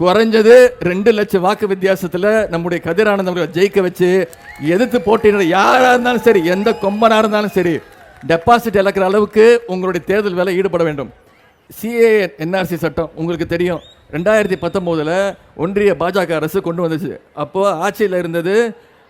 குறைஞ்சது ரெண்டு லட்சம் வாக்கு வித்தியாசத்தில் நம்முடைய கதிரானந்த் அவர்களை ஜெயிக்க வச்சு எதிர்த்து போட்டியிடுற யாராக இருந்தாலும் சரி எந்த கொம்பனாக இருந்தாலும் சரி டெபாசிட் இழக்கிற அளவுக்கு உங்களுடைய தேர்தல் வேலை ஈடுபட வேண்டும். சிஏ என்ஆர்சி சட்டம் உங்களுக்கு தெரியும். ரெண்டாயிரத்தி பத்தொம்போதில் ஒன்றிய பாஜக அரசு கொண்டு வந்துச்சு. அப்போது ஆட்சியில் இருந்தது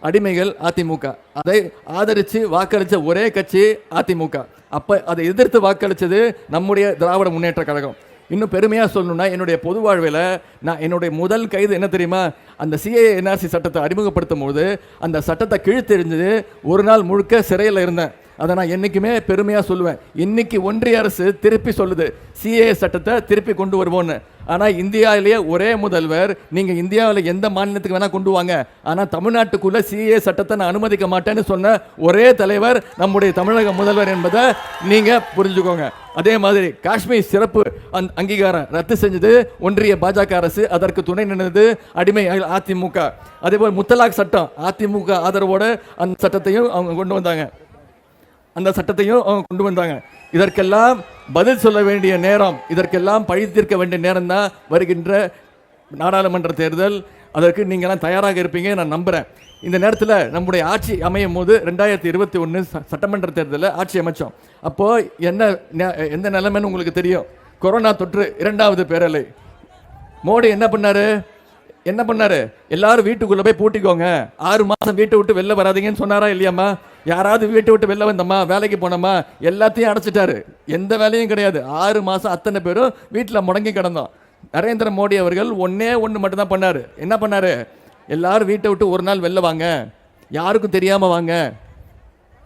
அடிமைகள் அதிமுக. அதை ஆதரித்து வாக்களித்த ஒரே கட்சி அதிமுக. அப்போ அதை எதிர்த்து வாக்களித்தது நம்முடைய திராவிட முன்னேற்ற கழகம். இன்னும் பெருமையாக சொல்லணும்னா என்னுடைய பொது வாழ்வில் நான் என்னுடைய முதல் கைது என்ன தெரியுமா? அந்த சிஏ என்ஆர்சி சட்டத்தை அறிமுகப்படுத்தும் போது அந்த சட்டத்தை கிழித்தெறிஞ்சது ஒரு நாள் முழுக்க சிறையில் இருந்தேன். அதை நான் என்றைக்குமே பெருமையாக சொல்லுவேன். இன்னைக்கு ஒன்றிய அரசு திருப்பி சொல்லுது சிஏ சட்டத்தை திருப்பி கொண்டு வருவோன்னு ஆனால் இந்தியாவிலேயே ஒரே முதல்வர். நீங்கள் இந்தியாவில் எந்த மாநிலத்துக்கு வேணால் கொண்டு வாங்க. ஆனால் தமிழ்நாட்டுக்குள்ளே சிஏ சட்டத்தை நான் அனுமதிக்க மாட்டேன்னு சொன்ன ஒரே தலைவர் நம்முடைய தமிழக முதல்வர் என்பதை நீங்கள் புரிஞ்சுக்கோங்க. அதே மாதிரி காஷ்மீர் சிறப்பு அந் அங்கீகாரம் ரத்து செஞ்சது. ஒன்றிய பாஜக அரசு அதற்கு துணை நின்றது. அடிமை அதிமுக. அதே போல் முத்தலாக் சட்டம் அதிமுக ஆதரவோடு அந்த சட்டத்தையும் அவங்க கொண்டு வந்தாங்க. அந்த சட்டத்தையும் அவங்க கொண்டு வந்தாங்க. இதற்கெல்லாம் பதில் சொல்ல வேண்டிய நேரம். இதற்கெல்லாம் பழித்திருக்க வேண்டிய நேரம் தான் வருகின்ற நாடாளுமன்ற தேர்தல். அதற்கு நீங்களாம் தயாராக இருப்பீங்க நான் நம்புகிறேன் இந்த நேரத்தில் நம்முடைய ஆட்சி அமையும் போது ரெண்டாயிரத்தி இருபத்தி ஒன்று சட்டமன்ற தேர்தலில் ஆட்சி அமைச்சோம். அப்போது என்ன நெ- எந்த நிலைமைன்னு உங்களுக்கு தெரியும். கொரோனா தொற்று இரண்டாவது பேரலை. மோடி என்ன பண்ணாரு? என்ன பண்ணார்? எல்லாரும் வீட்டுக்குள்ளே போய் பூட்டிக்கோங்க. ஆறு மாதம் வீட்டை விட்டு வெளில வராதீங்கன்னு சொன்னாரா இல்லையாம்மா? யாராவது வீட்டை விட்டு வெளில வந்தோமா வேலைக்கு போனோமா எல்லாத்தையும் அடைச்சிட்டாரு. எந்த வேலையும் கிடையாது. ஆறு மாதம் அத்தனை பேரும் வீட்டில் முடங்கி கிடந்தோம். நரேந்திர மோடி அவர்கள் ஒன்றே ஒன்று மட்டும்தான் பண்ணார். என்ன பண்ணார்? எல்லாரும் வீட்டை விட்டு ஒரு நாள் வெளில வாங்க. யாருக்கும் தெரியாமல் வாங்க.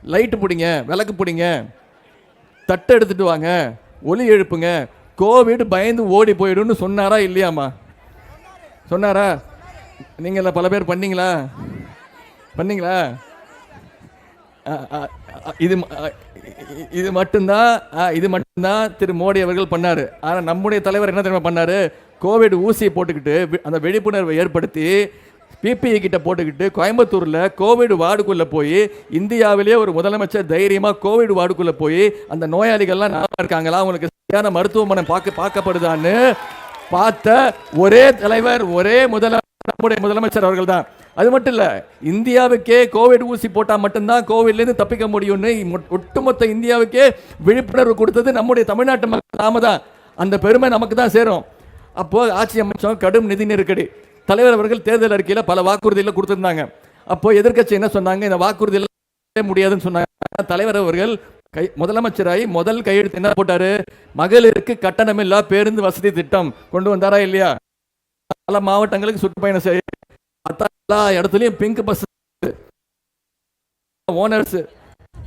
லைட்டு பிடிங்க விளக்கு பிடிங்க. தட்டை எடுத்துகிட்டு வாங்க. ஒலி எழுப்புங்க. கோவிட் பயந்து ஓடி போயிடும்னு சொன்னாரா இல்லையாம்மா? சொன்னாரா? நீங்கள் பல பேர் பண்ணீங்களா? பண்ணீங்களா? இது இது மட்டும்தான் இது மட்டும்தான் திரு மோடி அவர்கள் பண்ணார். ஆனால் நம்முடைய தலைவர் என்ன தெரியுமா பண்ணார்? கோவிட் ஊசியை போட்டுக்கிட்டு அந்த விழிப்புணர்வை ஏற்படுத்தி பிபிஇ கிட்ட போட்டுக்கிட்டு கோயம்புத்தூரில் கோவிட் வார்டுக்குள்ளே போய் இந்தியாவிலேயே ஒரு முதலமைச்சர் தைரியமாக கோவிட் வார்டுக்குள்ளே போய் அந்த நோயாளிகள்லாம் நல்லா இருக்காங்களா? அவங்களுக்கு சரியான மருத்துவமனை பார்க்க பார்க்கப்படுதான்னு பார்த்த ஒரே தலைவர் ஒரே முதலமைச்சர் நம்முடைய முதலமைச்சர் அவர்கள் தான் அது மட்டும் இல்லை இந்தியாவுக்கே கோவிட் ஊசி போட்டால் மட்டும்தான் கோவிட்லேருந்து தப்பிக்க முடியும்னு ஒட்டுமொத்த இந்தியாவுக்கே விழிப்புணர்வு கொடுத்தது நம்முடைய தமிழ்நாட்டு மக்கள் நாம தான். அந்த பெருமை நமக்கு தான் சேரும். அப்போது ஆட்சி அமைச்சம் கடும் நிதி நெருக்கடி. தலைவர் அவர்கள் தேர்தல் அறிக்கையில் பல வாக்குறுதிகளை கொடுத்துருந்தாங்க. அப்போ எதிர்க்கட்சி என்ன சொன்னாங்க? இந்த வாக்குறுதியில் முடியாதுன்னு சொன்னாங்க. தலைவர் அவர்கள் கை முதலமைச்சராகி முதல் கையெழுத்து என்ன போட்டாரு? மகளிருக்கு கட்டணமில்லா பேருந்து வசதி திட்டம் கொண்டு வந்தாரா இல்லையா? பல மாவட்டங்களுக்கு சுற்றுப்பயணம் செய்ய எல்லா இடத்துலையும் பிங்க் பஸ் ஓனர்ஸ்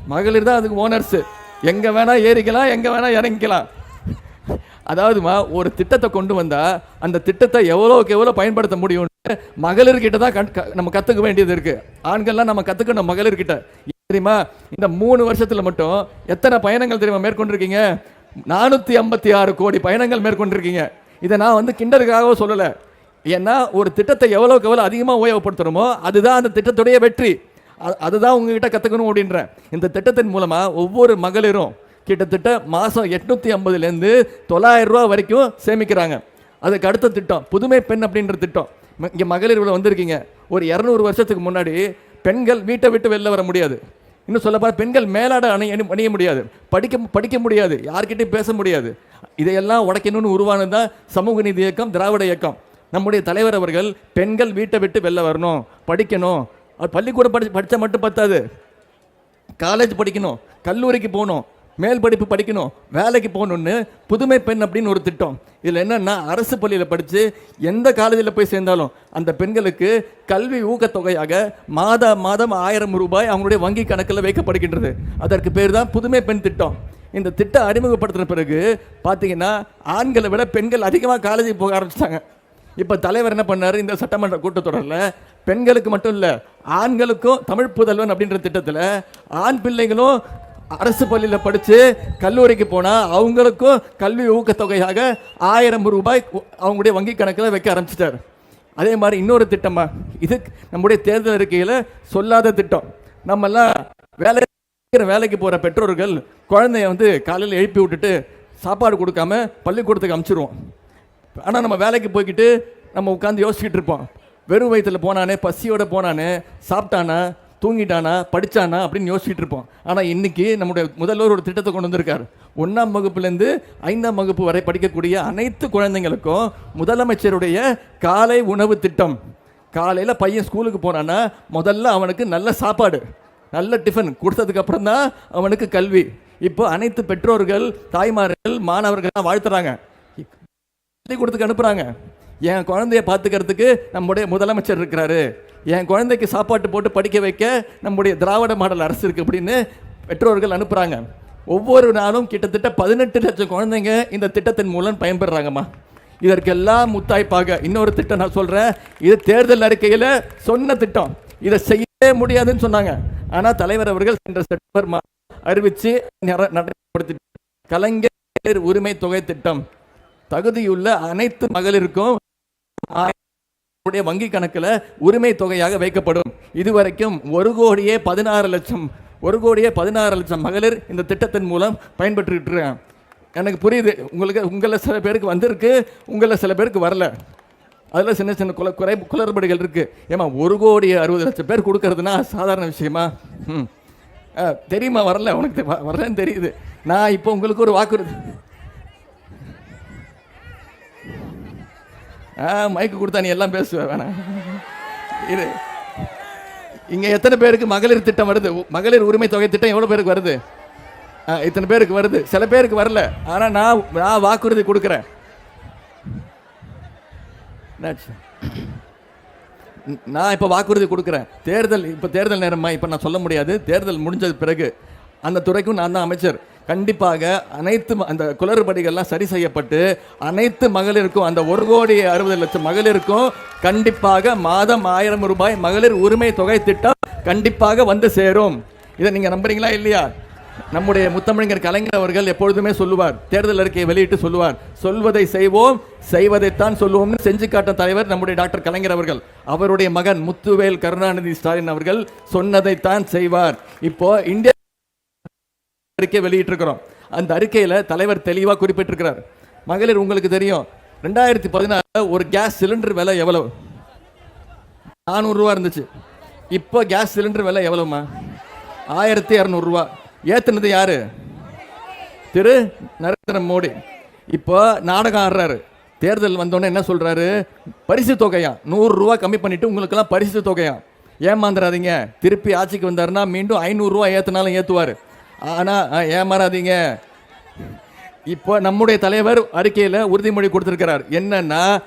மகளிர் தான் அதுக்கு ஓனர்ஸ் எங்க வேணா ஏறிக்கலாம் எங்க வேணா இறங்கிக்கலாம். அதாவதுமா ஒரு திட்டத்தை கொண்டு வந்தா அந்த திட்டத்தை எவ்வளோக்கு எவ்வளோ பயன்படுத்த முடியும்னு மகளிர்கிட்ட தான் கண்- க- நம்ம கத்துக்க வேண்டியது இருக்கு. ஆண்கள்லாம் நம்ம கத்துக்கணும் மகளிர்கிட்ட. தெரியுமா இந்த மூணு வருஷத்துல மட்டும் எத்தனை பயணங்கள் தெரியுமா மேற்கொண்டிருக்கீங்க? நானூத்தி ஐம்பத்தி ஆறு கோடி பயணங்கள் மேற்கொண்டிருக்கீங்க. இதை நான் வந்து கிண்டருக்காக சொல்லலை. ஏன்னா ஒரு திட்டத்தை எவ்வளோக்கு எவ்வளோ அதிகமாக உபயோகப்படுத்துகிறோமோ அதுதான் அந்த திட்டத்துடைய வெற்றி. அதுதான் உங்ககிட்ட கற்றுக்கணும் அப்படின்றேன். இந்த திட்டத்தின் மூலமாக ஒவ்வொரு மகளிரும் கிட்டத்தட்ட மாதம் எட்நூற்றி ஐம்பதுலேருந்து தொள்ளாயிரம் ரூபா வரைக்கும் சேமிக்கிறாங்க. அதுக்கு அடுத்த திட்டம் புதுமை பெண் அப்படின்ற திட்டம். இங்கே மகளிர் இவ்வளோ வந்திருக்கீங்க. ஒரு இரநூறு வருஷத்துக்கு முன்னாடி பெண்கள் வீட்டை விட்டு வெளில வர முடியாது. இன்னும் சொல்லப்போனால் பெண்கள் மேலாட அணி அணி- அணிய முடியாது. படிக்க படிக்க முடியாது. யார்கிட்டையும் பேச முடியாது. இதையெல்லாம் உடைக்கணும்னு உருவானது தான் சமூக நீதி இயக்கம் திராவிட இயக்கம். நம்முடைய தலைவர் அவர்கள் பெண்கள் வீட்டை விட்டு வெளில வரணும் படிக்கணும். பள்ளிக்கூடம் படி படித்தா மட்டும் பத்தாது. காலேஜ் படிக்கணும் கல்லூரிக்கு போகணும் மேல் படிப்பு படிக்கணும் வேலைக்கு போகணும்னு புதுமை பெண் அப்படின்னு ஒரு திட்டம். இதில் என்னென்னா அரசு பள்ளியில் படித்து எந்த காலேஜில் போய் சேர்ந்தாலும் அந்த பெண்களுக்கு கல்வி ஊக்கத்தொகையாக மாத மாதம் ஆயிரம் ரூபாய் அவங்களுடைய வங்கி கணக்கில் வைக்கப்படுகின்றது. அதற்கு பேர் தான் புதுமை பெண் திட்டம். இந்த திட்டம் அறிமுகப்படுத்தின பிறகு பார்த்தீங்கன்னா ஆண்களை விட பெண்கள் அதிகமாக காலேஜுக்கு போக ஆரம்பிச்சிட்டாங்க. இப்போ தலைவர் என்ன பண்ணார்? இந்த சட்டமன்ற கூட்டத்தொடரில் பெண்களுக்கு மட்டும் இல்லை ஆண்களுக்கும் தமிழ் புதல்வன் அப்படின்ற திட்டத்தில் ஆண் பிள்ளைகளும் அரசு பள்ளியில் படித்து கல்லூரிக்கு போனால் அவங்களுக்கும் கல்வி ஊக்கத்தொகையாக ஆயிரம் ரூபாய் அவங்களுடைய வங்கி கணக்கில் வைக்க ஆரம்பிச்சிட்டாரு. அதே மாதிரி இன்னொரு திட்டமா இது நம்முடைய தேர்தல் அறிக்கையில் சொல்லாத திட்டம். நம்மெல்லாம் வேலை வேலைக்கு போகிற பெற்றோர்கள் குழந்தைய வந்து காலையில் எழுப்பி விட்டுட்டு சாப்பாடு கொடுக்காம பள்ளிக்கூடத்துக்கு அமுச்சிடுவோம் ஆனால் நம்ம வேலைக்கு போய்க்கிட்டு நம்ம உட்காந்து யோசிச்சுட்டு இருப்போம். வெறும் வயிற்றில் போனானே பசியோட போனானே சாப்பிட்டானா தூங்கிட்டானா படிச்சானா அப்படின்னு யோசிச்சுட்டு இருப்போம். ஆனால் இன்றைக்கி நம்முடைய முதல்வர் ஒரு திட்டத்தை கொண்டு வந்திருக்கார். ஒன்றாம் வகுப்புலேருந்து ஐந்தாம் வகுப்பு வரை படிக்கக்கூடிய அனைத்து குழந்தைங்களுக்கும் முதலமைச்சருடைய காலை உணவு திட்டம். காலையில் பையன் ஸ்கூலுக்கு போனான்னா முதல்ல அவனுக்கு நல்ல சாப்பாடு நல்ல டிஃபன் கொடுத்ததுக்கப்புறம் தான் அவனுக்கு கல்வி. இப்போ அனைத்து பெற்றோர்கள் தாய்மார்கள் மாணவர்கள்லாம் வாழ்த்துறாங்க. சொல்லி கொடுத்துக்கு அனுப்புறாங்க. என் குழந்தைய பார்த்துக்கிறதுக்கு நம்முடைய முதலமைச்சர் இருக்கிறாரு. என் குழந்தைக்கு சாப்பாட்டு போட்டு படிக்க வைக்க நம்முடைய திராவிட மாடல் அரசு இருக்கு அப்படின்னு பெற்றோர்கள் அனுப்புறாங்க. ஒவ்வொரு நாளும் கிட்டத்தட்ட பதினெட்டு லட்சம் குழந்தைங்க இந்த திட்டத்தின் மூலம் பயன்பெறாங்கம்மா. இதற்கெல்லாம் முத்தாய்ப்பாக. இன்னொரு திட்டம் நான் சொல்றேன். இது தேர்தல் அறிக்கையில் சொன்ன திட்டம். இதை செய்யவே முடியாதுன்னு சொன்னாங்க. ஆனால் தலைவர் அவர்கள் சென்ற செப்டம்பர் மா- அறிவித்து நட- நடைமுறைப்படுத்தி கலைஞர் உரிமை தொகை திட்டம். தகுதியுள்ள அனைத்து மகளிருக்கும் உடைய வங்கி கணக்கில் உரிமை தொகையாக வைக்கப்படும். இதுவரைக்கும் ஒரு கோடியே பதினாறு லட்சம் ஒரு கோடியே பதினாறு லட்சம் மகளிர் இந்த திட்டத்தின் மூலம் பயன்பெற்றுக்கிட்டு எனக்கு புரியுது. உங்களுக்கு உங்களில் சில பேருக்கு வந்திருக்கு உங்களில் சில பேருக்கு வரல. அதில் சின்ன சின்ன குல குறை குளறுபடிகள் இருக்குது ஏமா ஒரு கோடி அறுபது லட்சம் பேர் கொடுக்கறதுனா சாதாரண விஷயமா? ம் ஆ, தெரியுமா? வரல. உனக்கு வ- வரலன்னு தெரியுது. நான் இப்போ உங்களுக்கு ஒரு வாக்குறுதி. மைக்கு கொடுத்தா நீ எல்லாம் பேசுவ வேணாம். இது இங்கே எத்தனை பேருக்கு மகளிர் திட்டம் வருது? மகளிர் உரிமை தொகை திட்டம் எவ்வளோ பேருக்கு வருது? இத்தனை பேருக்கு வருது. சில பேருக்கு வரல. ஆனால் நான் நான் வாக்குறுதி கொடுக்குறேன். நான் இப்போ வாக்குறுதி கொடுக்குறேன். தேர்தல் இப்போ தேர்தல் நேரமா இப்போ நான் சொல்ல முடியாது. தேர்தல் முடிஞ்சது பிறகு அந்த துறைக்கும் நான் தான் அமைச்சர். கண்டிப்பாக அனைத்து அந்த குளறுபடிகள்லாம் சரி செய்யப்பட்டு அனைத்து மகளிருக்கும் அந்த ஒரு கோடி அறுபது லட்சம் மகளிருக்கும் கண்டிப்பாக மாதம் ஆயிரம் ரூபாய் மகளிர் உரிமை தொகை திட்டம் கண்டிப்பாக வந்து சேரும். இதை நீங்க நம்புறீங்களா இல்லையா? நம்முடைய முத்தமிழர் கலைஞர் அவர்கள் எப்பொழுதுமே சொல்லுவார் தேர்தல் அறிக்கையை வெளியிட்டு சொல்லுவார் சொல்வதை செய்வோம் செய்வதைத்தான் சொல்லுவோம்னு செஞ்சு காட்டும் தலைவர் நம்முடைய டாக்டர் கலைஞர் அவர்கள். அவருடைய மகன் முத்துவேல் கருணாநிதி ஸ்டாலின் அவர்கள் சொன்னதைத்தான் செய்வார். இப்போ இந்திய அறிக்கை வெளியிட்டிருக்கிறோம். அந்த அறிக்கையில தலைவர் தெளிவா குறிப்பிட்டிருக்கிறார். மகளிர் உங்களுக்கு தெரியும் ரெண்டாயிரத்தி பதினாறுல ஒரு கேஸ் சிலிண்டர் விலை எவ்வளவு? நானூறு ரூபா இருந்துச்சு. இப்போ கேஸ் சிலிண்டர் விலை எவ்வளவுமா ஆயிரத்தி இரநூறுவா ஏத்துனது யாரு? திரு நரேந்திர மோடி. இப்போ நாடகம் ஆடுறாரு. தேர்தல் வந்தோடனே என்ன சொல்றாரு? பரிசு தொகையா? நூறு ரூபா கம்மி பண்ணிட்டு உங்களுக்கெல்லாம் பரிசு தொகையா? ஏமாந்துடாதீங்க திருப்பி ஆட்சிக்கு வந்தாருன்னா மீண்டும் ஐநூறுரூவா ஏத்துனாலும் ஏத்துவாரு. ஆனால் ஏமாறாதீங்க. இப்போ நம்முடைய தலைவர் அறிக்கையில் உறுதிமொழி கொடுத்துருக்கிறார். என்னன்னா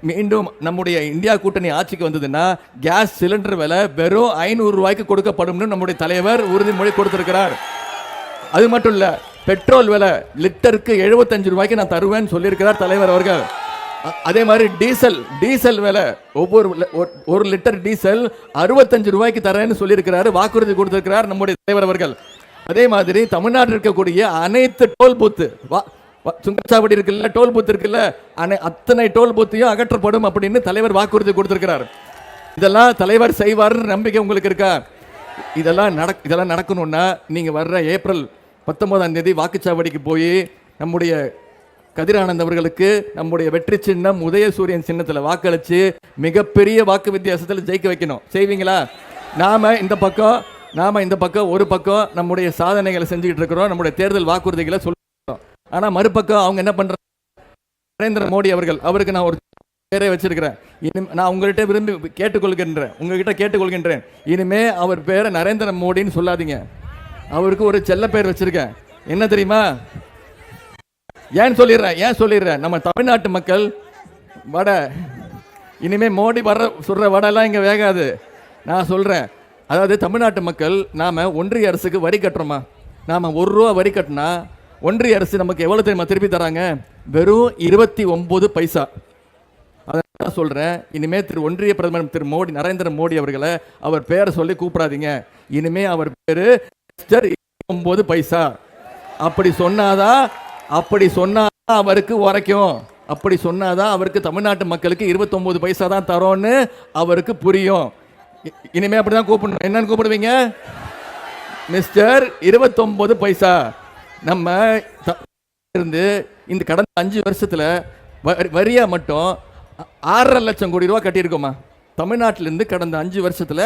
மீண்டும் நம்முடைய இந்தியா கூட்டணி ஆட்சிக்கு வந்ததுன்னா கேஸ் சிலிண்டர் விலை வெறும் ஐநூறு ரூபாய்க்கு கொடுக்கப்படும்னு நம்முடைய தலைவர் உறுதிமொழி கொடுத்திருக்கிறார். அது மட்டும் இல்லை பெட்ரோல் விலை லிட்டருக்கு 75 ரூபாய்க்கு நான் தருவேன்னு சொல்லியிருக்கிறார் தலைவர் அவர்கள். அதே மாதிரி டீசல் டீசல் விலை ஒவ்வொரு ஒரு- ஒரு லிட்டர் டீசல் அறுபத்தஞ்சு ரூபாய்க்கு தரேன்னு சொல்லியிருக்கிறாரு வாக்குறுதி கொடுத்திருக்கிறார் நம்முடைய தலைவர் அவர்கள். அதே மாதிரி தமிழ்நாட்டில் இருக்கக்கூடிய அனைத்து டோல் பூத்து வா- வா- சுங்கச்சாவடி இருக்குல்ல டோல் பூத் இருக்குல்ல அனை அத்தனை டோல் பூத்தையும் அகற்றப்படும் அப்படின்னு தலைவர் வாக்குறுதி கொடுத்திருக்கிறார். இதெல்லாம் தலைவர் செய்வார்னு நம்பிக்கை உங்களுக்கு இருக்கா? இதெல்லாம் நடக் இதெல்லாம் நடக்கணும்னா நீங்கள் வர்ற ஏப்ரல் பத்தொன்பதாம் தேதி வாக்குச்சாவடிக்கு போய் நம்முடைய கதிரானந்த் அவர்களுக்கு நம்முடைய வெற்றி சின்னம் உதயசூரியன் சின்னத்தில் வாக்களித்து மிகப்பெரிய வாக்கு வித்தியாசத்தில் ஜெயிக்க வைக்கணும். செய்வீங்களா? நாம இந்த பக்கம் நாம் இந்த பக்கம் ஒரு பக்கம் நம்முடைய சாதனைகளை செஞ்சுக்கிட்டு இருக்கிறோம் நம்முடைய தேர்தல் வாக்குறுதிகளை சொல்றோம் ஆனால் மறுபக்கம் அவங்க என்ன பண்ணுறாங்க நரேந்திர மோடி அவர்கள் அவருக்கு நான் ஒரு பேரை வச்சிருக்கிறேன். இனிமே நான் உங்கள்கிட்ட விரும்பி கேட்டுக்கொள்கின்றேன். உங்ககிட்ட கேட்டுக்கொள்கின்றேன். இனிமே அவர் பேரை நரேந்திர மோடின்னு சொல்லாதீங்க. அவருக்கு ஒரு செல்ல பேர் வச்சிருக்கேன். என்ன தெரியுமா? ஏன் சொல்லிடுறேன் ஏன் சொல்லிடுறேன்? நம்ம தமிழ்நாட்டு மக்கள் வடை இனிமே மோடி வர சொல்ற வடைலாம் இங்கே வேகாது. நான் சொல்றேன் அதாவது தமிழ்நாட்டு மக்கள் நாம் ஒன்றிய அரசுக்கு வரி கட்டுறோமா? நாம் ஒரு ரூபா வரி கட்டினா ஒன்றிய அரசு நமக்கு எவ்வளோ தெரியுமா திருப்பி தராங்க? வெறும் இருபத்தி ஒம்பது பைசா. அதான் சொல்கிறேன் இனிமேல் திரு ஒன்றிய பிரதமர் திரு மோடி நரேந்திர மோடி அவர்களை அவர் பேரை சொல்லி கூப்பிடாதீங்க. இனிமே அவர் பேர் மிஸ்டர் ஒன்பது பைசா. அப்படி சொன்னாதான் அப்படி சொன்னாதான் அவருக்கு உரைக்கும். அப்படி சொன்னாதான் அவருக்கு தமிழ்நாட்டு மக்களுக்கு 29 பைசா தான் தரோன்னு அவருக்கு புரியும். இனிமே அப்படிதான் கூப்பிடணும். என்னன்னு கூப்பிடுவீங்க? மிஸ்டர் 29 பைசா. நம்ம இருந்து இந்த கடந்த அஞ்சு வருஷத்துல வரியா மட்டும் ஆறரை லட்சம் கோடி ரூபா கட்டியிருக்கோமா தமிழ்நாட்டிலேருந்து கடந்த அஞ்சு வருஷத்தில்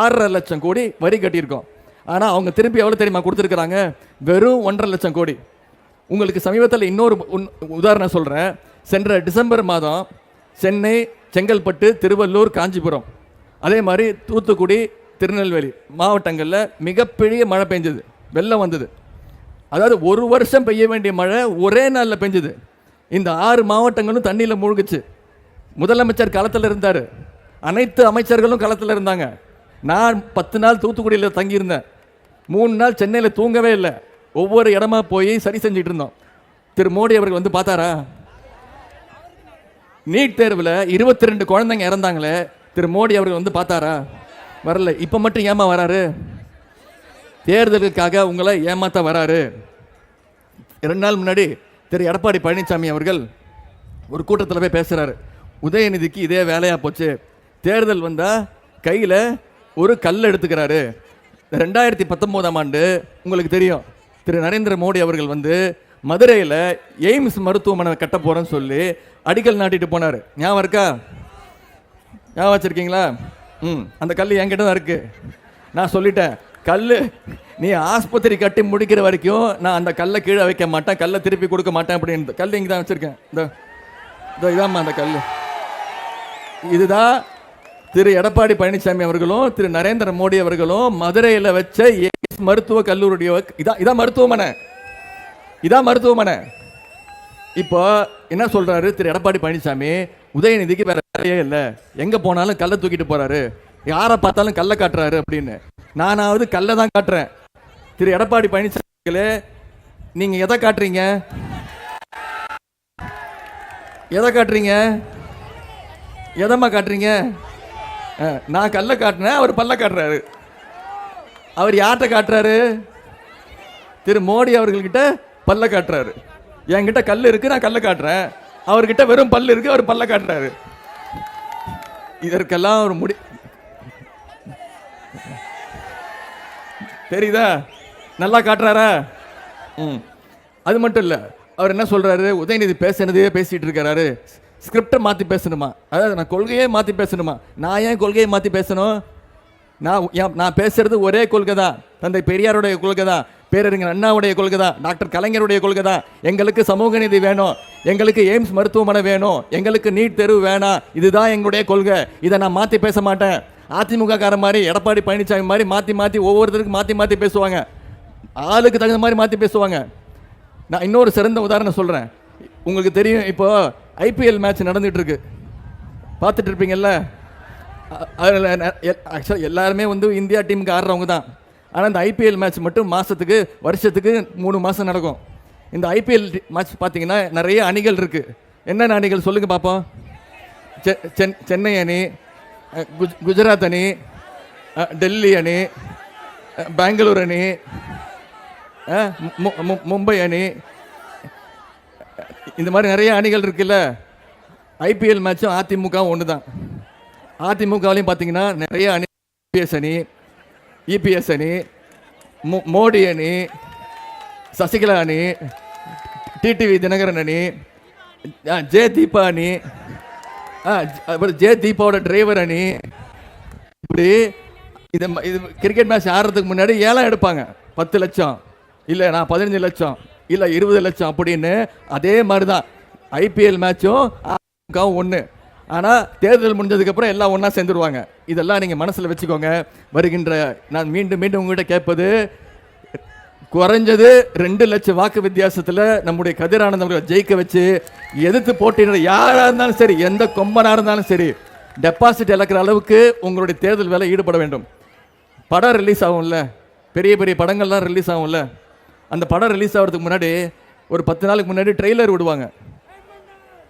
ஆறரை லட்சம் கோடி வரி கட்டியிருக்கோம். ஆனால் அவங்க திருப்பி எவ்வளோ தெரியுமா கொடுத்துருக்குறாங்க? வெறும் ஒன்றரை லட்சம் கோடி. உங்களுக்கு சமீபத்தில் இன்னொரு உதாரணம் சொல்கிறேன் சென்ற டிசம்பர் மாதம் சென்னை செங்கல்பட்டு திருவள்ளூர் காஞ்சிபுரம். அதே மாதிரி தூத்துக்குடி திருநெல்வேலி மாவட்டங்களில் மிகப்பெரிய மழை பெஞ்சது. வெள்ளம் வந்தது. அதாவது ஒரு வருஷம் பெய்ய வேண்டிய மழை ஒரே நாளில் பெஞ்சது. இந்த ஆறு மாவட்டங்களும் தண்ணியில் மூழ்குச்சு. முதலமைச்சர் களத்தில் இருந்தார். அனைத்து அமைச்சர்களும் களத்தில் இருந்தாங்க. நான் பத்து நாள் தூத்துக்குடியில் தங்கியிருந்தேன். மூணு நாள் சென்னையில் தூங்கவே இல்லை. ஒவ்வொரு இடமா போய் சரி செஞ்சுட்டு இருந்தோம். திரு மோடி அவர்கள் வந்து பார்த்தாரா? நீட் தேர்வில் இருபத்தி ரெண்டு குழந்தைங்க இறந்தாங்களே. திரு மோடி அவர்கள் வந்து பார்த்தாரா? வரல. இப்போ மட்டும் ஏமா வராரு? தேர்தலுக்காக உங்களை ஏமாத்த வராரு. ரெண்டு நாள் முன்னாடி திரு எடப்பாடி பழனிசாமி அவர்கள் ஒரு கூட்டத்தில் போய் பேசுகிறாரு உதயநிதிக்கு இதே வேலையாக போச்சு. தேர்தல் வந்தால் கையில் ஒரு கல் எடுத்துக்கிறாரு. ரெண்டாயிரத்தி பத்தொம்போதாம் ஆண்டு உங்களுக்கு தெரியும். திரு நரேந்திர மோடி அவர்கள் வந்து மதுரையில் எய்ம்ஸ் மருத்துவமனை கட்ட போகிறேன்னு சொல்லி அடிக்கல் நாட்டிட்டு போனார். ஞாபகம் இருக்கா? ஞாபகம் வச்சுருக்கீங்களா? ம் அந்த கல் என்கிட்ட தான் இருக்குது நான் சொல்லிட்டேன் கல் நீ ஆஸ்பத்திரி கட்டி முடிக்கிற வரைக்கும் நான் அந்த கல்லை கீழே வைக்க மாட்டேன் கல்லை திருப்பி கொடுக்க மாட்டேன் அப்படின்னு. கல் இங்கே தான் வச்சுருக்கேன். இந்த இதோ இதாம்மா அந்த கல் இதுதான் திரு எடப்பாடி பழனிசாமி அவர்களும் திரு நரேந்திர மோடி அவர்களும் மதுரையில் வச்ச எய்ம்ஸ் மருத்துவ கல்லூரியுடைய இதான் இதான் மருத்துவமனை. இதான் மருத்துவமனை. இப்போ என்ன சொல்கிறாரு திரு எடப்பாடி பழனிசாமி? உதயநிதிக்கு வேற இல்லை. எங்க போனாலும் கல்லை தூக்கிட்டு போறாரு. யாரை பார்த்தாலும் கல்லை காட்டுறாரு அப்படின்னு. நானாவது கல்லை தான் காட்டுறேன். திரு எடப்பாடி பழனிசாமி நீங்கள் நீங்க எதை காட்டுறீங்க? எதை காட்டுறீங்க? எதம்மா காட்டுறீங்க? அஹ், நான் கல்லை காட்டினேன் அவர் பல்ல காட்டுறாரு. அவர் யார்கிட்ட காட்டுறாரு? திரு மோடி அவர்கள்கிட்ட பல்ல காட்டுறாரு. என்கிட்ட கல் இருக்கு நான் கல்லை காட்டுறேன். அவர்கிட்ட வெறும் பல்லு இருக்கு அவர் பல்ல காட்டுறாரு. இதற்கெல்லாம் ஒரு முடி தெரியுதா? நல்லா காட்டுறாரா? ம். அது மட்டும் இல்லை அவர் என்ன சொல்கிறாரு உதயநிதி பேசுனதே பேசிகிட்டு இருக்கிறாரு. ஸ்கிரிப்டை மாற்றி பேசணுமா? அதாவது நான் கொள்கையே மாற்றி பேசணுமா? நான் ஏன் கொள்கையை மாற்றி பேசணும்? நான் நான் பேசுறது ஒரே கொள்கை தான் தந்தை பெரியாருடைய கொள்கை தான் பேரறிஞர் அண்ணாவுடைய கொள்கை தான் டாக்டர் கலைஞருடைய கொள்கை தான் எங்களுக்கு சமூக நீதி வேணும் எங்களுக்கு எய்ம்ஸ் மருத்துவமனை வேணும் எங்களுக்கு நீட் தெருவு வேணாம் இதுதான் எங்களுடைய கொள்கை. இதை நான் மாற்றி பேச மாட்டேன். அதிமுக கார மாதிரி எடப்பாடி பழனிசாமி மாதிரி மாற்றி மாற்றி ஒவ்வொருத்தருக்கும் மாற்றி மாற்றி பேசுவாங்க. ஆளுக்கு தகுந்த மாதிரி மாற்றி பேசுவாங்க. நான் இன்னொரு சிறந்த உதாரணம் சொல்கிறேன் உங்களுக்கு தெரியும் இப்போ ஐபிஎல் மேட்ச் நடந்துட்டு இருக்கு பார்த்துட்டு இருப்பீங்கல்ல? அதில் ஆக்சுவலாக எல்லாருமே வந்து இந்தியா டீமுக்கு ஆடுறவங்க தான். ஆனால் இந்த ஐபிஎல் மேட்ச் மட்டும் மாதத்துக்கு வருஷத்துக்கு மூணு மாதம் நடக்கும். இந்த ஐபிஎல் மேட்ச் பார்த்தீங்கன்னா நிறைய அணிகள் இருக்குது என்னென்ன அணிகள் சொல்லுங்கள் பார்ப்போம் செ- சென் சென்னை அணி குஜ் குஜராத் அணி டெல்லி அணி பெங்களூர் அணி மும்பை அணி. இந்த மாதிரி நிறைய அணிகள் இருக்குல்ல. ஐபிஎல் மேட்சும் அதிமுகவும் ஒன்று தான் அதிமுகவிலையும் பார்த்தீங்கன்னா நிறைய அணி பிஎஸ் அணி இபிஎஸ் அணி மோ- மோடி அணி சசிகலா அணி டிடிவி தினகரன் அணி ஆ, ஜே தீபா அணி ஆ, ஜ- அப்புறம் ஜே தீபாவோட டிரைவர் அணி. இப்படி இது இது கிரிக்கெட் மேட்ச் ஆடுறதுக்கு முன்னாடி ஏலம் எடுப்பாங்க. பத்து லட்சம் இல்லை நான் பதினஞ்சு லட்சம் இல்லை இருபது லட்சம் அப்படின்னு அதே மாதிரி தான் ஐபிஎல் மேட்சும் ஒன்று ஆனால் தேர்தல் முடிஞ்சதுக்கப்புறம் எல்லாம் ஒன்றா சேர்ந்துருவாங்க. இதெல்லாம் நீங்கள் மனசில் வச்சுக்கோங்க. வருகின்ற நான் மீண்டும் மீண்டும் உங்கள்கிட்ட கேட்பது குறைஞ்சது ரெண்டு லட்சம் வாக்கு வித்தியாசத்தில் நம்முடைய கதிரானந்த் அவர்களை ஜெயிக்க வச்சு எதிர்த்து போட்டியிட யாராக இருந்தாலும் சரி எந்த கொம்பனாக இருந்தாலும் சரி டெபாசிட் இழக்கிற அளவுக்கு உங்களுடைய தேர்தல் வேலை ஈடுபட வேண்டும். படம் ரிலீஸ் ஆகும்ல? பெரிய பெரிய படங்கள்லாம் ரிலீஸ் ஆகும்ல? அந்த படம் ரிலீஸ் ஆகிறதுக்கு முன்னாடி ஒரு பத்து நாளுக்கு முன்னாடி ட்ரெய்லர் விடுவாங்க.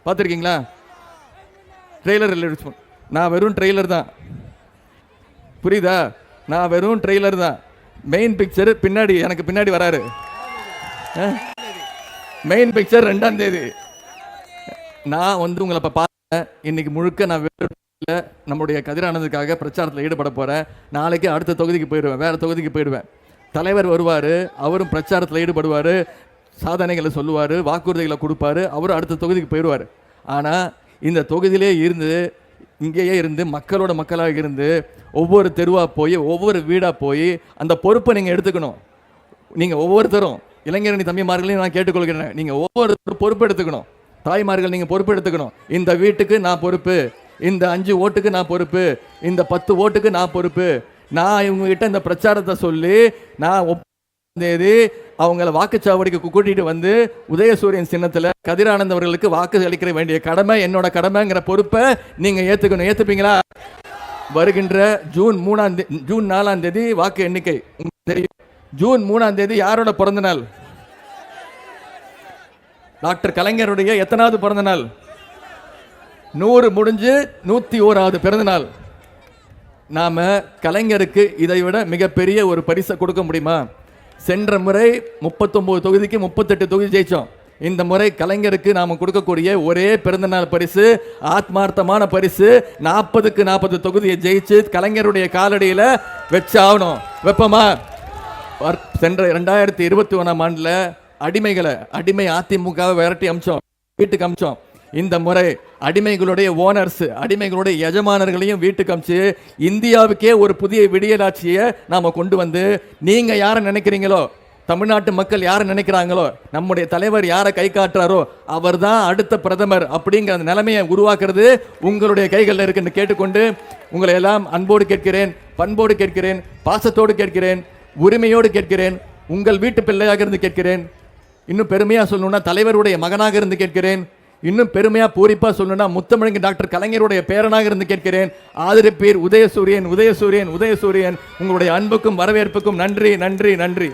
பார்த்துருக்கீங்களா? ட்ரெய்லர் ரிலீஸ் பண்ண நான் வெறும் ட்ரெய்லர் தான். புரியுதா? நான் வெறும் ட்ரெய்லர் தான். மெயின் பிக்சர் பின்னாடி எனக்கு பின்னாடி வராரு. மெயின் பிக்சர் ரெண்டாம் தேதி. நான் வந்து உங்களை இப்போ பார்த்தேன் இன்னைக்கு முழுக்க நான் வேறு நம்முடைய கதிரானதுக்காக பிரச்சாரத்தில் ஈடுபட போகிறேன் நாளைக்கு அடுத்த தொகுதிக்கு போயிடுவேன். வேறு தொகுதிக்கு போயிடுவேன். தலைவர் வருவார். அவரும் பிரச்சாரத்தில் ஈடுபடுவார். சாதனைகளை சொல்லுவார். வாக்குறுதிகளை கொடுப்பாரு. அவரும் அடுத்த தொகுதிக்கு போயிடுவார். ஆனால் இந்த தொகுதியிலே இருந்து இங்கேயே இருந்து மக்களோட மக்களாக இருந்து ஒவ்வொரு தெருவாக போய் ஒவ்வொரு வீடாக போய் அந்த பொறுப்பை நீங்கள் எடுத்துக்கணும். நீங்கள் ஒவ்வொருத்தரும் இளைஞரணி தம்பிமார்களையும் நான் கேட்டுக்கொள்கிறேன். நீங்கள் ஒவ்வொருத்தரும் பொறுப்பு எடுத்துக்கணும். தாய்மார்கள் நீங்கள் பொறுப்பு எடுத்துக்கணும். இந்த வீட்டுக்கு நான் பொறுப்பு இந்த அஞ்சு ஓட்டுக்கு நான் பொறுப்பு இந்த பத்து ஓட்டுக்கு நான் பொறுப்பு. நான் இவங்ககிட்ட இந்த பிரச்சாரத்தை சொல்லி நான் ஒப்- தேதி அவங்கள வாக்குச்சாவடிக்கு கூட்டிகிட்டு வந்து உதயசூரியன் சின்னத்தில் கதிரானந்த் அவர்களுக்கு வாக்கு அளிக்கிற வேண்டிய கடமை என்னோட கடமைங்கிற பொறுப்பை நீங்கள் ஏற்றுக்கணும் ஏற்றுப்பீங்களா வருகின்ற ஜூன் மூணாம் தேதி ஜூன் நாலாம் தேதி வாக்கு எண்ணிக்கை. தெரியும். ஜூன் மூணாம் தேதி யாரோட பிறந்த நாள்? டாக்டர் கலைஞருடைய எத்தனாவது பிறந்த நாள்? நூறு முடிஞ்சு நூத்தி ஓராவது பிறந்த நாள். நாம கலைஞருக்கு இதை விட மிகப்பெரிய ஒரு பரிசை கொடுக்க முடியுமா? சென்ற முறை முப்பத்தொம்போது தொகுதிக்கு முப்பத்தெட்டு தொகுதி ஜெயிச்சோம். இந்த முறை கலைஞருக்கு நாம் கொடுக்கக்கூடிய ஒரே பிறந்தநாள் பரிசு ஆத்மார்த்தமான பரிசு நாற்பதுக்கு நாற்பது தொகுதியை ஜெயிச்சு கலைஞருடைய காலடியில் வச்சு ஆகணும் வெப்பமா சென்ற ரெண்டாயிரத்தி இருபத்தி ஒன்றாம் ஆண்டில் அடிமைகளை அடிமை அதிமுகவை விரட்டி அமிச்சோம். வீட்டுக்கு அமிச்சோம். இந்த முறை அடிமைகளுடைய ஓனர்ஸ் அடிமைகளுடைய எஜமானர்களையும் வீட்டுக்கு அமிச்சு இந்தியாவுக்கே ஒரு புதிய விடியலாட்சியை நாம் கொண்டு வந்து நீங்கள் யாரை நினைக்கிறீங்களோ தமிழ்நாட்டு மக்கள் யாரை நினைக்கிறாங்களோ நம்முடைய தலைவர் யாரை கை காட்டுறாரோ அவர்தான் அடுத்த பிரதமர் அப்படிங்கிற அந்த நிலைமையை உருவாக்குறது உங்களுடைய கைகளில் இருக்குன்னு கேட்டுக்கொண்டு உங்களை எல்லாம் அன்போடு கேட்கிறேன் பண்போடு கேட்கிறேன் பாசத்தோடு கேட்கிறேன் உரிமையோடு கேட்கிறேன் உங்கள் வீட்டு பிள்ளையாக இருந்து கேட்கிறேன். இன்னும் பெருமையாக சொல்லணும்னா தலைவருடைய மகனாக இருந்து கேட்கிறேன். இன்னும் பெருமையாக பூரிப்பாக சொல்லணும்னா முத்தமிழங்க டாக்டர் கலைஞருடைய பேரனாக இருந்து கேட்கிறேன். ஆதரிப்பீர் உதயசூரியன் உதயசூரியன் உதயசூரியன். உங்களுடைய அன்புக்கும் வரவேற்புக்கும் நன்றி நன்றி நன்றி.